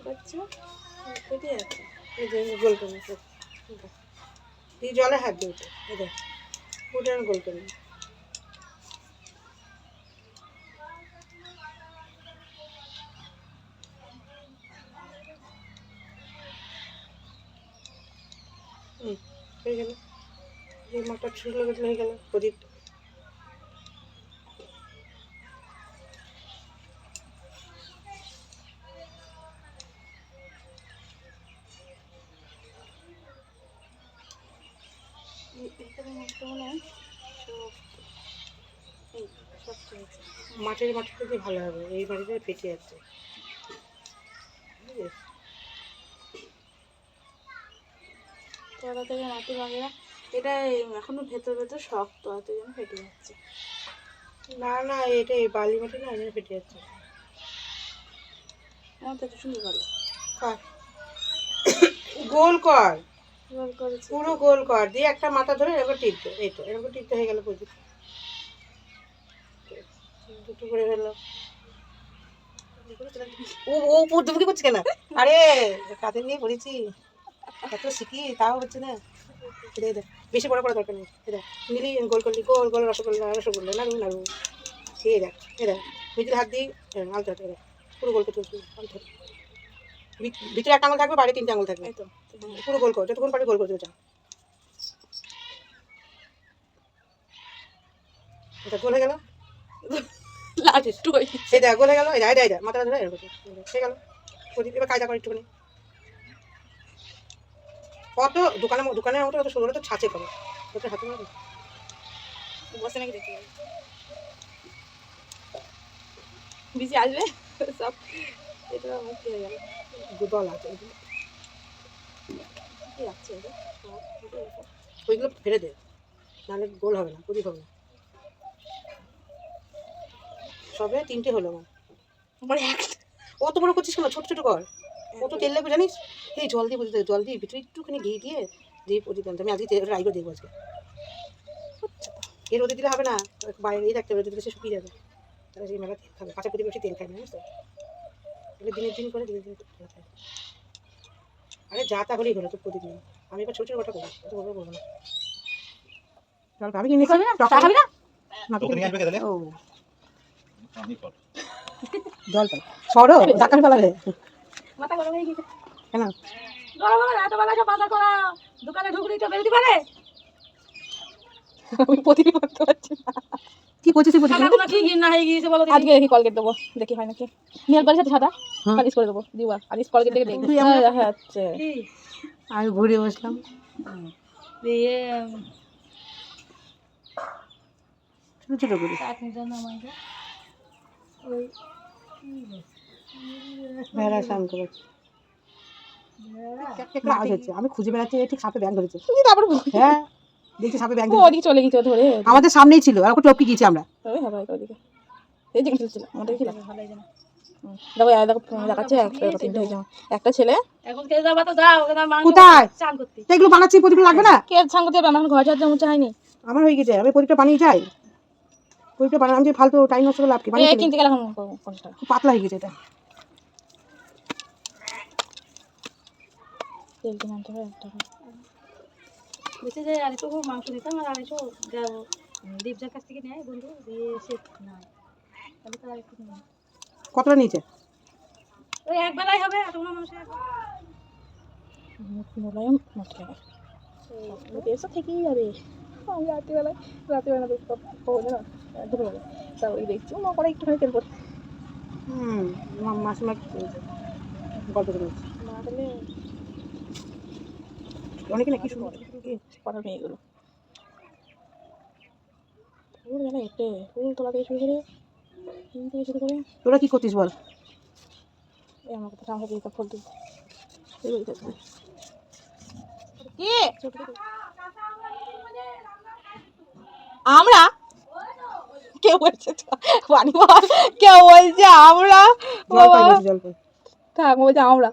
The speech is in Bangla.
করছ? কেটে যাচ্ছে এই যে গোল করে এই জলে হাত দিয়ে দেখ ওটা আমি গোল করে হয়ে গেল। এই মাটা ছুটলে হয়ে গেল, প্রদীপ। মাটির মাটিটা দিয়ে ভালো হবে এই মাটিটা ফেটে যাচ্ছে বুঝলি? তলা থেকে মাটি ভাঙে না। এটা এখনও ভেতর ভেতর শক্ত আছে যেন ফেটে যাচ্ছে। না না এটা এই বালি মাটি না জন্য ফেটে যাচ্ছে। আমার তো সুন্দর ভালো কর। গোল কর। পুরো গোল কর, দিয়ে একটা মাথা ধরে এরকম টিপতে, এই তো, এরকম টিপতে হয়ে গেল প্রদীপ। দুটো করে ফেলল। ও ও করছে আরে, কাঁধে নিয়ে পড়েছি। এত শিখি তাও হচ্ছে না। দে বেশি বড় করা দরকার নেই। এ দেখ মিলি গোল করলি, গোল গোল, রসগোল্লা রসগোল্লা, নাড়ু নাড়ু। এই দেখ এ দেখ হাত দিই আলতে হাতে পুরো গোল করতে আলতে। ভিত- ভিতরে একটা আঙুল থাকবে বাইরে তিনটে আঙুল থাকবে। তো পুরো গোল কর যতক্ষণ পারি গোল করতে যা। এটা গোল হয়ে গেল। লাট্টু হয়ে। এই দেখ গোল হয়ে গেল এই দেখ এই দেখ, মাথাটা ধরে এরকম হয়ে গেল। এবার কায়দা করে একটুখানি। কত দোকানে দোকানের মতো অত সুন্দর তো ছাঁচে করে। ওটা হাতে মারবে বসে নাকি পাবো। বিজি আসবে সব। এটা কি হয়ে আছে। কি। ওইগুলো ফেলে দে, নাহলে গোল হবে না প্রদীপ হবে না। সবে তিনটে হলো আমার। একটা। অত বড় করছিস কেন? ছোট ছোট কর। কত তেল লাগবে, জানিস? এই জল দিয়ে বুঝতে জল দিয়ে ভিতরে একটুখানি ঘি দিয়ে দিয়ে প্রদীপ আমি আজকে ট্রাই করে দেখব আজকে। এর রোদে দিলে হবে না। বাইরে এই রাখতে হবে রোদে দিলে সে শুকিয়ে যাবে। তাহলে সেই মেলা তেল খাবে। কাঁচা প্রদীপ বেশি তেল খায় না তো? এগুলো দিনের দিন করে দিনের দিন করে তেল আরে যা তা হলেই হলো তো প্রদীপ নেই আমি এবার ছোট ছোট কথা করব অত বড় বলব না। জল খাবি কি খাবি না? চা খাবি না? না আসবে কে তাহলে ও। আমি কর। জল পাই সরো ডাক্তার পালাবে। মাথা গরম হয়ে গেছে। কেন? গরম হবে এত বেলা সব বাজার করা। দোকানে ঢুকলেই তো বেরোতে পারে? আমি প্রতিদিন করতে পারছি না। কি করছিস কি হয়ে গিয়েছে বলো আজকে দেখি কলগেট দেবো দেখি হয় নাকি। নেল পালিশ আছে সাদা। পালিশ করে দেবো দিবা। আলিশ কলগেট দেখে দেখি তুই আমার- হ্যাঁ হ্যাঁ হচ্ছে আমি ঘুরে বসলাম। দিয়ে ছোট ছোট করে। ভেড়া স্নান আমি খুঁজে বেড়াচ্ছি ঠিক সাপে ব্যাগ ধরেছে। তারপর হ্যাঁ। দেখছি সাপে ব্যাগ ওদিকে চলে গেছে ধরে আমাদের সামনেই ছিল আর ওকে টপকে গিয়েছি আমরা। ওই হবে ওদিকে। এই যে খেলছিল আমাদের ছিল ভালোই জানো দেখো দেখো দেখাচ্ছে একটা তিনটে হয়েছে একটা ছেলে। কোথায়? এগুলো বানাচ্ছি প্রদীপ লাগবে না? কে সাঙ্গ যাবে? আমার ঘর ঝাড় হয়নি। আমার হয়ে গেছে আমি প্রদীপটা বানিয়ে যাই। প্রদীপটা বানালাম যে ফালতু টাইম নষ্ট করে লাভ কি? বানিয়ে কিনতে গেলে এখন খুব পাতলা হয়ে গেছে এটা। তেল কিনে হবে এক টাকা বলছে যে আড়াইশো মাংস নিতাম আর আড়াইশো যাব দীপজার কাছ থেকে নেয় বন্ধু দিয়ে সে না তাহলে তো আরেকটু কতটা নিচে ওই এক বেলায় হবে এতগুলো মানুষের মোলায়ম এসব থেকেই যাবে। আমি রাত্রিবেলায় রাত্রিবেলা দেখতে পাবো না দুপুরবেলা তারপরে দেখছি মা করে একটুখানি তেল পড়ছে। হুম মা-? গল্প করে তাহলে অনেকে নাকি শুনতে পাড়ার মেয়েগুলো ফুল গেলে ফুল তোলা থেকে শুরু করে ফুল থেকে শুরু করে। তোরা কি করছিস বল? এই আমার কথা ফুল কি? কেউ বলছে তো, পানি কেউ বলছে আমরা? থাক বলছে আমরা।